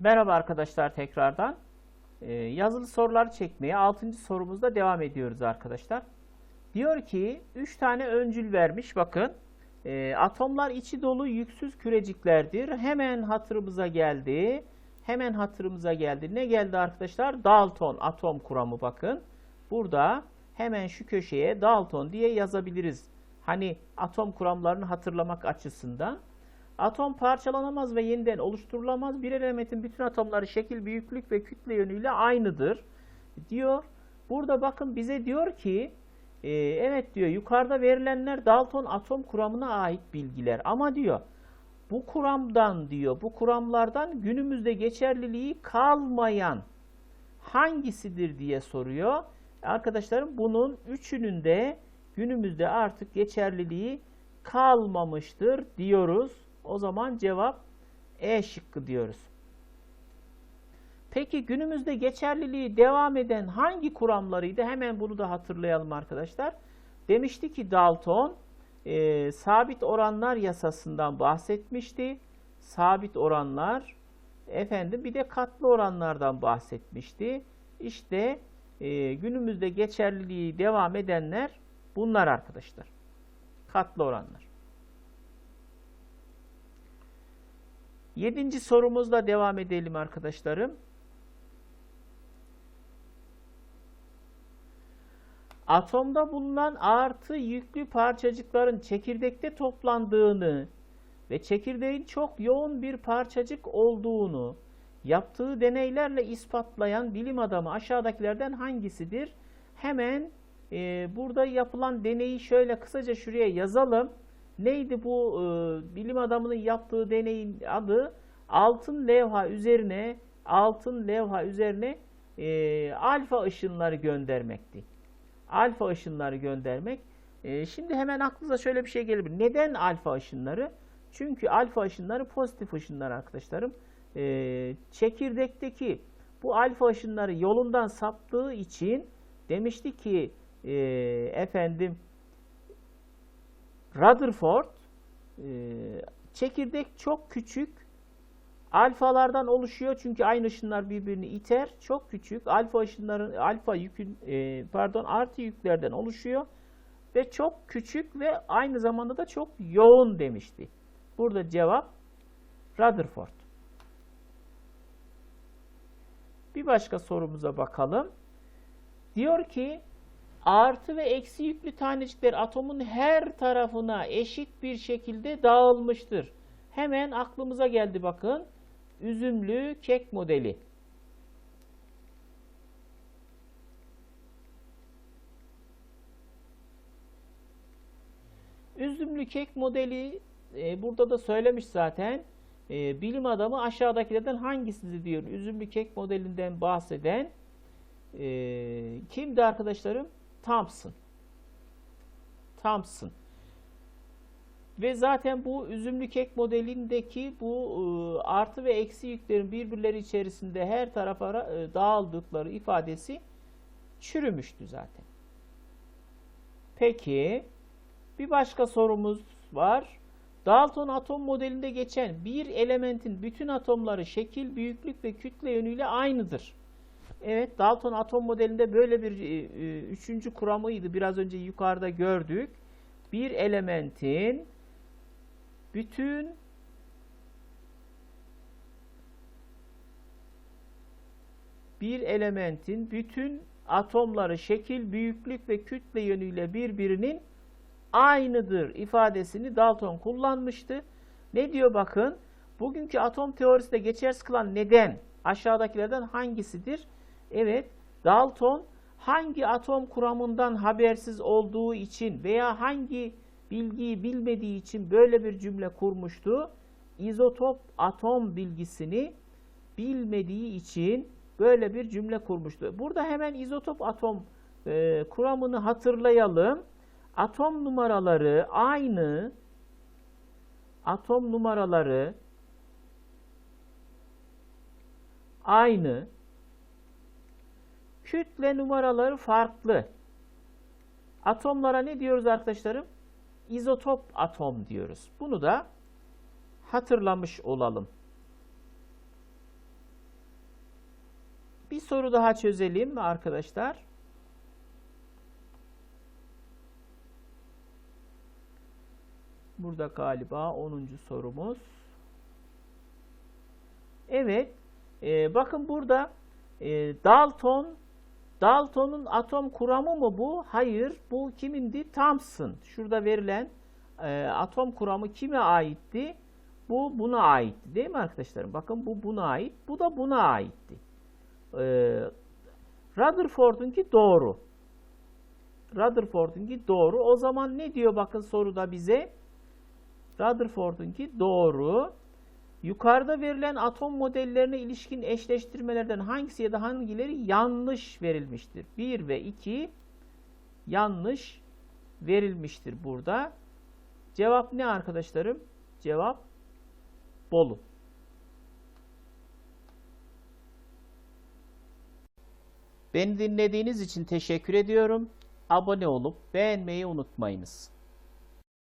Merhaba arkadaşlar tekrardan. Ee, yazılı sorular çekmeye 6. sorumuzda devam ediyoruz arkadaşlar. Diyor ki 3 tane öncül vermiş bakın. Ee, atomlar içi dolu yüksüz küreciklerdir. Hemen hatırımıza geldi. Hemen hatırımıza geldi. Ne geldi arkadaşlar? Dalton atom kuramı bakın. Burada hemen şu köşeye Dalton diye yazabiliriz. Hani atom kuramlarını hatırlamak açısından. Atom parçalanamaz ve yeniden oluşturulamaz. Bir elementin bütün atomları şekil, büyüklük ve kütle yönüyle aynıdır diyor. Burada bakın bize diyor ki e, evet diyor yukarıda verilenler Dalton atom kuramına ait bilgiler ama diyor bu kuramdan diyor bu kuramlardan günümüzde geçerliliği kalmayan hangisidir diye soruyor. Arkadaşlarım bunun üçünün de günümüzde artık geçerliliği kalmamıştır diyoruz. O zaman cevap E şıkkı diyoruz. Peki günümüzde geçerliliği devam eden hangi kuramlarıydı? Hemen bunu da hatırlayalım arkadaşlar. Demişti ki Dalton e, sabit oranlar yasasından bahsetmişti. Sabit oranlar efendim bir de katlı oranlardan bahsetmişti. İşte e, günümüzde geçerliliği devam edenler bunlar arkadaşlar. Katlı oranlar. Yedinci sorumuzla devam edelim arkadaşlarım. Atomda bulunan artı yüklü parçacıkların çekirdekte toplandığını ve çekirdeğin çok yoğun bir parçacık olduğunu yaptığı deneylerle ispatlayan bilim adamı aşağıdakilerden hangisidir? Hemen e, burada yapılan deneyi şöyle kısaca şuraya yazalım. Neydi bu e, bilim adamının yaptığı deneyin adı? Altın levha üzerine altın levha üzerine e, alfa ışınları göndermekti. Alfa ışınları göndermek. E, şimdi hemen aklınıza şöyle bir şey gelebilir. Neden alfa ışınları? Çünkü alfa ışınları pozitif ışınlar arkadaşlarım. E, çekirdekteki bu alfa ışınları yolundan saptığı için demişti ki e, efendim Rutherford e, çekirdek çok küçük alfalardan oluşuyor çünkü aynı ışınlar birbirini iter. Çok küçük alfa ışınların alfa yükün e, pardon artı yüklerden oluşuyor ve çok küçük ve aynı zamanda da çok yoğun demişti. Burada cevap Rutherford. Bir başka sorumuza bakalım. Diyor ki artı ve eksi yüklü tanecikler atomun her tarafına eşit bir şekilde dağılmıştır. Hemen aklımıza geldi bakın. Üzümlü kek modeli. Üzümlü kek modeli e, burada da söylemiş zaten. E, bilim adamı aşağıdakilerden hangisidir diyor. Üzümlü kek modelinden bahseden e, kimdi arkadaşlarım? Thompson. Thompson. Ve zaten bu üzümlü kek modelindeki bu e, artı ve eksi yüklerin birbirleri içerisinde her tarafa e, dağıldıkları ifadesi çürümüştü zaten. Peki bir başka sorumuz var. Dalton atom modelinde geçen bir elementin bütün atomları şekil, büyüklük ve kütle yönüyle aynıdır. Evet, Dalton atom modelinde böyle bir e, e, üçüncü kuramıydı. Biraz önce yukarıda gördük. Bir elementin bütün bir elementin bütün atomları şekil, büyüklük ve kütle yönüyle birbirinin aynıdır ifadesini Dalton kullanmıştı. Ne diyor bakın? Bugünkü atom teorisinde geçersiz kılan neden aşağıdakilerden hangisidir? Evet, Dalton hangi atom kuramından habersiz olduğu için veya hangi bilgiyi bilmediği için böyle bir cümle kurmuştu. İzotop atom bilgisini bilmediği için böyle bir cümle kurmuştu. Burada hemen izotop atom e, kuramını hatırlayalım. Atom numaraları aynı. Atom numaraları aynı. Kütle numaraları farklı. Atomlara ne diyoruz arkadaşlarım? İzotop atom diyoruz. Bunu da hatırlamış olalım. bir soru daha çözelim arkadaşlar. Burada galiba 10. sorumuz. Evet. e, bakın burada e, Dalton Dalton'un atom kuramı mı bu? Hayır. Bu kimindi? Thomson. Şurada verilen e, atom kuramı kime aitti? Bu buna aitti. Değil mi arkadaşlarım? Bakın bu buna ait. Bu da buna aitti. E, Rutherford'unki doğru. Rutherford'unki doğru. O zaman ne diyor bakın soruda bize? Rutherford'unki doğru. Yukarıda verilen atom modellerine ilişkin eşleştirmelerden hangisi ya da hangileri yanlış verilmiştir? 1 ve 2 yanlış verilmiştir burada. Cevap ne arkadaşlarım? Cevap Bolu. Beni dinlediğiniz için teşekkür ediyorum. Abone olup beğenmeyi unutmayınız.